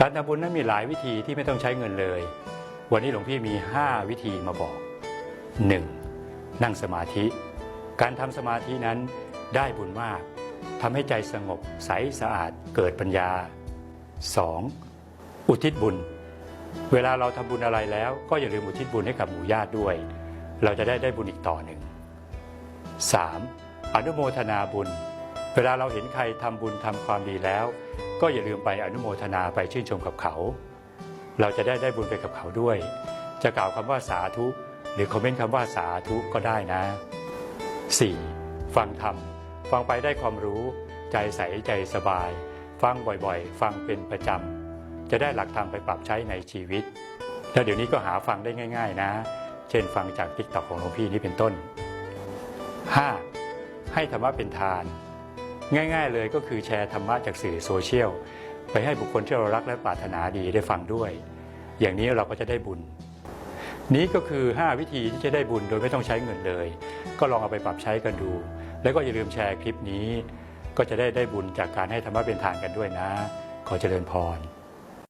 การทำบุญนั้นมีหลายวิธีที่ไม่ต้องใช้เงินเลย วันนี้หลวงพี่มี 5 วิธีมาบอก 1. นั่งสมาธิ การทำสมาธินั้นได้บุญมากทำให้ใจสงบใสสะอาดเกิดปัญญา 2. อุทิศบุญ เวลาเราทำบุญอะไรแล้ว ก็อย่าลืมอุทิศบุญให้กับหมู่ญาติด้วย เราจะได้ได้บุญอีกต่อหนึ่ง 3. อนุโมทนาบุญ เวลาเราเห็นใครทำบุญทำความดีแล้ว ก็อย่าลืมไปอนุโมทนาไปชื่นชมกับเขา เราจะได้ได้บุญไปกับเขาด้วย จะกล่าวคำว่าสาธุ หรือคอมเมนต์คำว่าสาธุก็ได้นะ 4. ฟังธรรม ฟังไปได้ความรู้ ใจใสใจสบาย ฟังบ่อยๆ ฟังเป็นประจำ จะได้หลักธรรมไปปรับใช้ในชีวิต แล้วเดี๋ยวนี้ก็หาฟังได้ง่าย ๆ นะ เช่นฟังจากทิกตอกของหลวงพี่นี่เป็นต้น 5. ให้ธรรมะเป็นทาน ง่าย ๆ เลยก็คือแชร์ธรรมะจากสื่อโซเชียลไปให้บุคคลที่เรารักและปรารถนาดีได้ฟังด้วย อย่างนี้เราก็จะได้บุญ นี้ก็คือ 5 วิธีที่จะได้บุญโดยไม่ต้องใช้เงินเลย ก็ลองเอาไปปรับใช้กันดู แล้วก็อย่าลืมแชร์คลิปนี้ ก็จะได้ได้บุญจากการให้ธรรมะเป็นทานกันด้วยนะ ขอเจริญพร